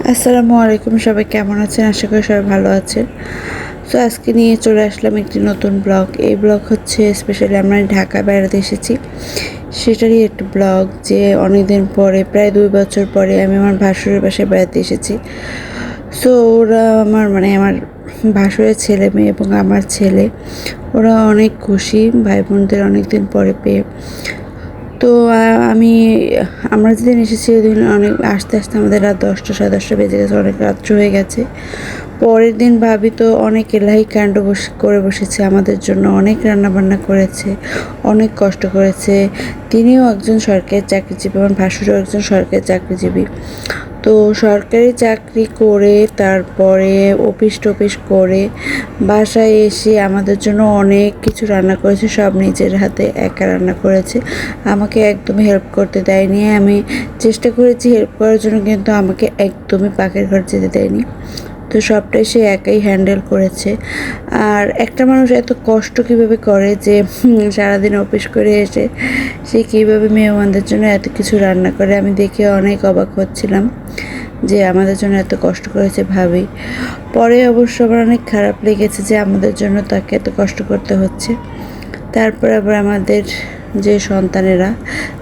আসসালামু আলাইকুম, সবাই কেমন আছেন? আশা করি সবাই ভালো আছেন। তো আজকে নিয়ে চলে আসলাম একটি নতুন ব্লগ। এই ব্লগ হচ্ছে স্পেশালি আমরা ঢাকা বেড়াতে এসেছি। সেটারই একটি ব্লগ যে অনেক দিন পরে, প্রায় দুই বছর পরে আমি আমার ভাসুরের বাসায় বেড়াতে এসেছি। সো ওরা আমার মানে আমার ভাসুরের ছেলে মেয়ে এবং আমার ছেলে, ওরা অনেক খুশি ভাই বোনদের অনেক দিন পরে পেয়ে। তো আমি, আমরা যেদিন এসেছি ওদিন অনেক, আস্তে আস্তে আমাদের রাত দশটা, সাড়ে দশটা বেজে গেছে, অনেক রাত্র হয়ে গেছে। পরের দিন ভাবি তো অনেক এলাহি কাণ্ড বসে, করে বসেছে, আমাদের জন্য অনেক রান্নাবান্না করেছে, অনেক কষ্ট করেছে। তিনিও একজন সরকারি চাকরিজীবী এবং ভাসুরও একজন সরকারি চাকরিজীবী। তো সরকারি চাকরি করে, তারপরে অফিস টফিস করে, বাসায় এসে আমাদের জন্য অনেক কিছু রান্না করেছে, সব নিজের হাতে একা রান্না করেছে। আমাকে একদমই হেল্প করতে দেয়নি, আমি চেষ্টা করেছি হেল্প করার জন্য কিন্তু আমাকে একদমই পাকের ঘর যেতে দেয়নি। তো সবটাই সে একাই হ্যান্ডেল করেছে। আর একটা মানুষ এত কষ্ট কীভাবে করে যে সারাদিন অফিস করে এসে সে কীভাবে মেহমানদের জন্য এত কিছু রান্না করে, আমি দেখে অনেক অবাক হচ্ছিলাম যে আমাদের জন্য এত কষ্ট করেছে ভাবি। পরে অবশ্য আমার অনেক খারাপ লেগেছে যে আমাদের জন্য তাকে এত কষ্ট করতে হচ্ছে। তারপর আবার আমাদের যে সন্তানেরা,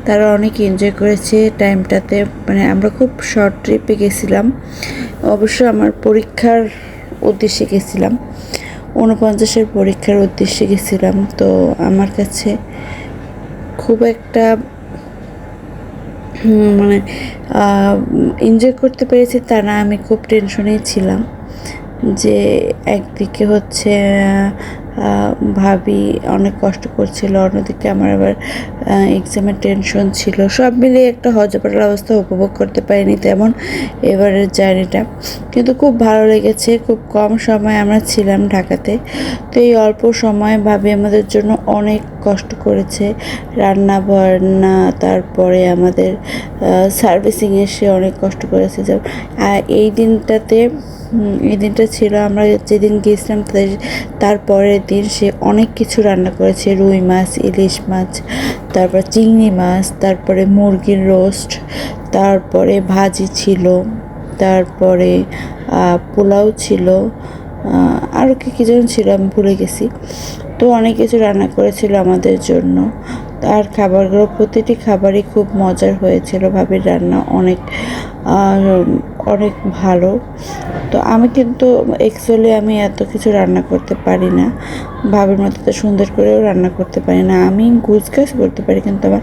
তারা অনেক এনজয় করেছে টাইমটাতে মানে আমরা খুব শর্ট ট্রিপে গেছিলাম। অবশ্য আমার পরীক্ষার উদ্দেশ্যে গেছিলাম। উনপঞ্চাশের পরীক্ষার উদ্দেশ্যে গেছিলাম। তো আমার কাছে খুব একটা মানে এনজয় করতে পেরেছি তা না। আমি খুব টেনশনেই ছিলাম যে একদিকে হচ্ছে ভাবি অনেক কষ্ট করছিল, অন্যদিকে আমার আবার এক্সামের টেনশন ছিল। সব মিলিয়ে একটা হজপাটার অবস্থা উপভোগ করতে পারিনি তেমন এবারের জার্নিটা কিন্তু খুব ভালো লেগেছে, খুব কম সময় আমরা ছিলাম ঢাকাতে। তো এই অল্প সময় ভাবি আমাদের জন্য অনেক কষ্ট করেছে। রান্না, বান্না, তারপরে আমাদের সার্ভিসিং এসে অনেক কষ্ট করেছে। যেমন এই দিনটাতে এই দিনটা ছিল আমরা যেদিন গিয়েছিলাম তাদের- তারপরের দিন সে অনেক কিছু রান্না করেছে। রুই মাছ, ইলিশ মাছ, তারপর চিংড়ি মাছ, তারপরে মুরগির রোস্ট, তারপরে ভাজি ছিল। তারপরে পোলাও ছিল আরও কি কী যেন ছিল, আমি ভুলে গেছি। তো অনেক কিছু রান্না করেছিল আমাদের জন্য। আর খাবারগুলো, প্রতিটি খাবারই খুব মজার হয়েছিল, ভাবির রান্না অনেক অনেক ভালো। তো আমি কিন্তু অ্যাকচুয়ালি আমি এত কিছু রান্না করতে পারি না। ভাবির মতো তো সুন্দর করেও রান্না করতে পারি না। আমি গুজগাছ করতে পারি, কিন্তু আমার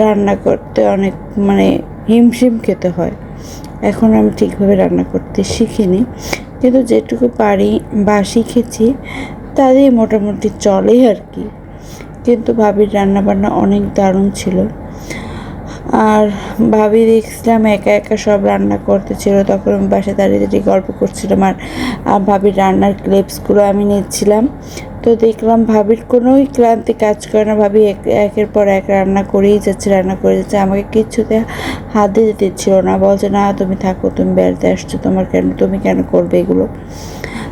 রান্না করতে অনেক মানে হিমশিম খেতে হয়। এখন আমি ঠিকভাবে রান্না করতে শিখিনি। কিন্তু যেটুকু পারি বা শিখেছি তা দিয়ে মোটামুটি চলে আর কি। কিন্তু ভাবির রান্নাবান্না অনেক দারুণ ছিল। আর ভাবি দেখছিলাম একা একা সব রান্না করতেছিল। তখন আমি বাসায় দাঁড়িয়ে দাঁড়িয়ে গল্প করছিলাম আর আর ভাবির রান্নার ক্লিপসগুলো আমি নিচ্ছিলাম। তো দেখলাম ভাবির কোনোই ক্লান্তি কাজ করে না। ভাবি এক- একের পর এক রান্না করেই যাচ্ছে, রান্না করে যাচ্ছে। আমাকে কিচ্ছুতে হাত দিতে দিচ্ছিল না। বলছে, না, তুমি থাকো, তুমি বেড়াতে আসছো। তোমার কেন, তুমি কেন করবে এগুলো?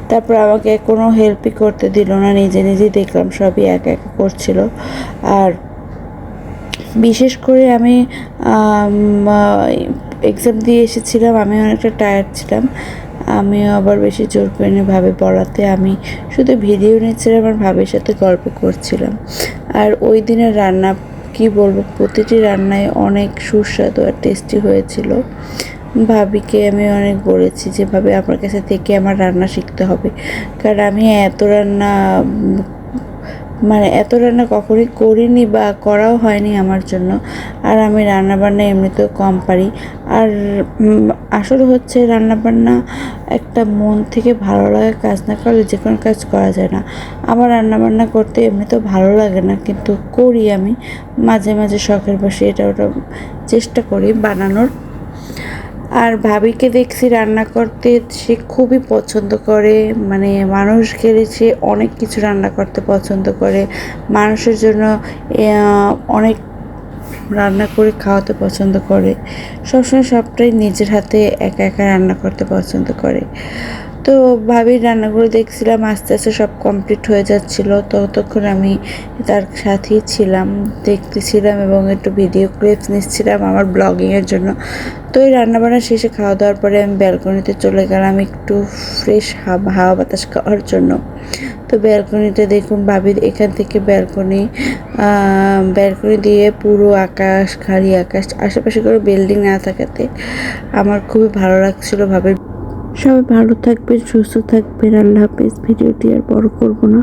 তারপর আমাকে কোনো হেল্পই করতে দিল না। নিজে নিজেই দেখলাম সবই একা একা করছিল। আর বিশেষ করে আমি এক্সাম দিয়ে এসেছিলাম। আমি অনেকটা টায়ার্ড ছিলাম। আমিও আবার বেশি জোর করিনি ভাবে পড়াতে আমি শুধু ভিডিও নিচ্ছিলাম আমার ভাবের সাথে গল্প করছিলাম। আর ওই দিনের রান্না, কি বলব, প্রতিটি রান্নায় অনেক সুস্বাদু আর টেস্টি হয়েছিল। ভাবিকে আমি অনেক বলেছি যেভাবে আমার কাছে থেকে আমার রান্না শিখতে হবে। কারণ আমি এত রান্না মানে এত রান্না কখনই করিনি বা করাও হয়নি আমার জন্য। আর আমি রান্না বান্না এমনিতেও কম পারি। আর আসলে হচ্ছে রান্না বান্না একটা মন থেকে ভালো লাগা কাজ না করলে যে কোনো কাজ করা যায় না। আমার রান্না বান্না করতে এমনিতেও ভালো লাগে না, কিন্তু করি আমি। মাঝে মাঝে শখের বসে এটা ওটা চেষ্টা করি বানানোর। আর ভাবিকে দেখছি রান্না করতে, সে খুবই পছন্দ করে। মানে মানুষ গেলে সে অনেক কিছু রান্না করতে পছন্দ করে। মানুষের জন্য অনেক রান্না করে খাওয়াতে পছন্দ করে। সবসময় সবটাই নিজের হাতে একা একা রান্না করতে পছন্দ করে। তো ভাবির রান্নাগুলো দেখছিলাম, আস্তে আস্তে সব কমপ্লিট হয়ে যাচ্ছিল। ততক্ষণ আমি তার সাথেই ছিলাম, দেখতেছিলাম এবং একটু ভিডিও ক্লিপস নিচ্ছিলাম আমার ব্লগিংয়ের জন্য। তো এই রান্নাবান্না শেষে খাওয়া দাওয়ার পরে আমি ব্যালকনিতে চলে গেলাম একটু ফ্রেশ হাওয়া বাতাস খাওয়ার জন্য। তো ব্যালকনিতে দেখুন ভাবির এখান থেকে ব্যালকনি ব্যালকনি দিয়ে পুরো আকাশ, খালি আকাশ, আশেপাশে কোনো বিল্ডিং না থাকাতে আমার খুবই ভালো লাগছিল ভাবির সবাই ভালো থাকবেন সুস্থ থাকবেন আল্লাহ হাফেজ। ভিডিওটি আর বড় করব না।